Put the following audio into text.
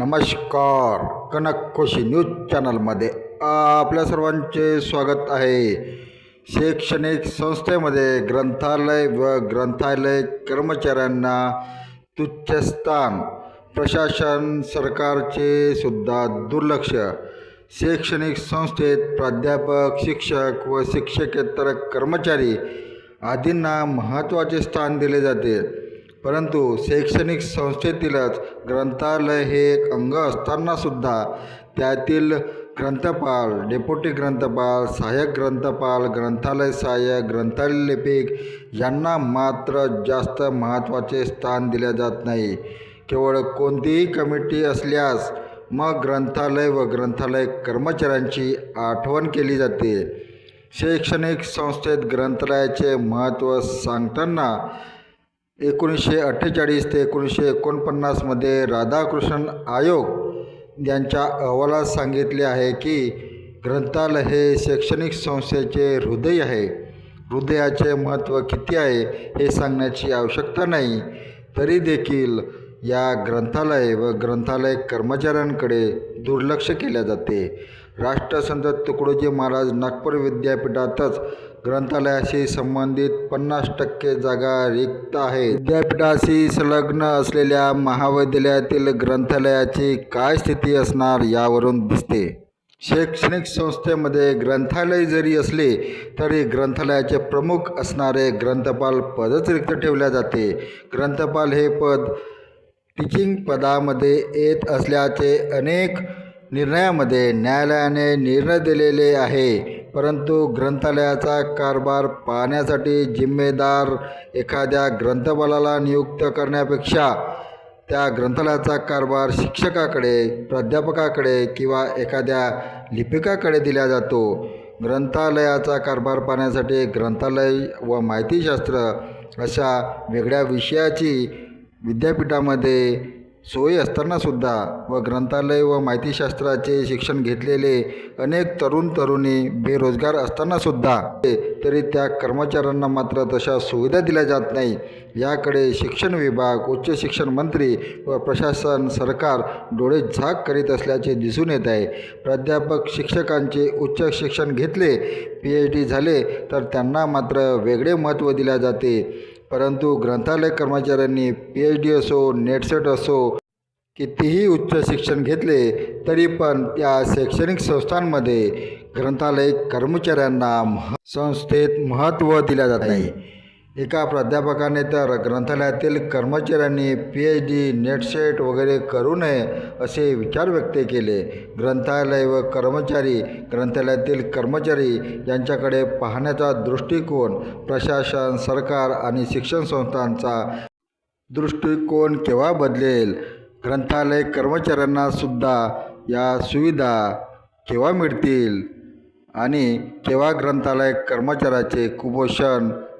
नमस्कार. कनक खुशी न्यूज चॅनलमध्ये आपल्या सर्वांचे स्वागत आहे. शैक्षणिक संस्थेमध्ये ग्रंथालय व ग्रंथालय कर्मचाऱ्यांना तुच्छ स्थान प्रशासन सरकारचे सुद्धा दुर्लक्ष. शैक्षणिक संस्थेत प्राध्यापक शिक्षक व शिक्षकेतर कर्मचारी आदींना महत्त्वाचे स्थान दिले जाते. परंतु शैक्षणिक संस्थेतीलच ग्रंथालय हे एक अंग असतानासुद्धा त्यातील ग्रंथपाल डेप्युटी ग्रंथपाल सहाय्यक ग्रंथपाल ग्रंथालय सहाय्यक ग्रंथालय लिपिक यांना मात्र जास्त महत्त्वाचे स्थान दिले जात नाही. केवळ कोणतीही कमिटी असल्यास मग ग्रंथालय व ग्रंथालय कर्मचाऱ्यांची आठवण केली जाते. शैक्षणिक संस्थेत ग्रंथालयाचे महत्त्व सांगताना एकोणीसशे अठ्ठेचाळीस ते एकोणीसशे एकोणपन्नासमध्ये राधाकृष्णन आयोग यांच्या अहवालात सांगितले आहे की ग्रंथालय हे शैक्षणिक संस्थेचे हृदय आहे. हृदयाचे महत्त्व किती आहे हे सांगण्याची आवश्यकता नाही. तरी देखील या ग्रंथालय व ग्रंथालय कर्मचाऱ्यांकडे दुर्लक्ष केले जाते. राष्ट्रसंत तुकडोजी महाराज नागपूर विद्यापीठातच ग्रंथालयाशी संबंधित पन्नास टक्के जागा रिक्त आहे विद्यापीठाशी संलग्न असलेल्या महाविद्यालयातील ग्रंथालयाची काय स्थिती असणार यावरून दिसते. शैक्षणिक संस्थेमध्ये ग्रंथालय जरी असले तरी ग्रंथालयाचे प्रमुख असणारे ग्रंथपाल पदच रिक्त ठेवले जाते. ग्रंथपाल हे पद टीचिंग पदामध्ये येत असल्याचे अनेक निर्णयामध्ये न्यायालयाने निर्णय दिलेले आहे. परंतु ग्रंथालयाचा कारभार पाहण्यासाठी जिम्मेदार एखाद्या ग्रंथपालाला नियुक्त करण्यापेक्षा त्या ग्रंथालयाचा कारभार शिक्षकाकडे प्राध्यापकाकडे किंवा एखाद्या लिपिकाकडे दिला जातो. ग्रंथालयाचा कारभार पाहण्यासाठी ग्रंथालय व माहितीशास्त्र अशा वेगळ्या विषयाची विद्यापीठामध्ये सोयी असतानासुद्धा व ग्रंथालय व माहितीशास्त्राचे शिक्षण घेतलेले अनेक तरुण तरुणी बेरोजगार असतानासुद्धा तरी त्या कर्मचाऱ्यांना मात्र तशा सुविधा दिल्या जात नाही. याकडे शिक्षण विभाग उच्च शिक्षण मंत्री व प्रशासन सरकार डोळे झाक करीत असल्याचे दिसून येत आहे. प्राध्यापक शिक्षकांचे उच्च शिक्षण घेतले पी एच डी झाले तर त्यांना मात्र वेगळे महत्त्व दिले जाते. परंतु ग्रंथालय कर्मचाऱ्यांनी पी एच डी असो नेटसेट असो कितीही उच्च शिक्षण घेतले तरी पण त्या शैक्षणिक संस्थांमध्ये ग्रंथालय कर्मचाऱ्यांना मह संस्थेत महत्त्व दिले जात नाही. एका प्राध्यापकाने तर ग्रंथालयातील कर्मचाऱ्यांनी पी एच डी नेटसेट वगैरे करू नये असे विचार व्यक्त केले. ग्रंथालय व कर्मचारी ग्रंथालयातील कर्मचारी यांच्याकडे पाहण्याचा दृष्टिकोन प्रशासन सरकार आणि शिक्षण संस्थांचा दृष्टिकोन केव्हा बदलेल? ग्रंथालय कर्मचाऱ्यांनासुद्धा या सुविधा केव्हा मिळतील? आणि केव्हा ग्रंथालय कर्मचाऱ्याचे कुपोषण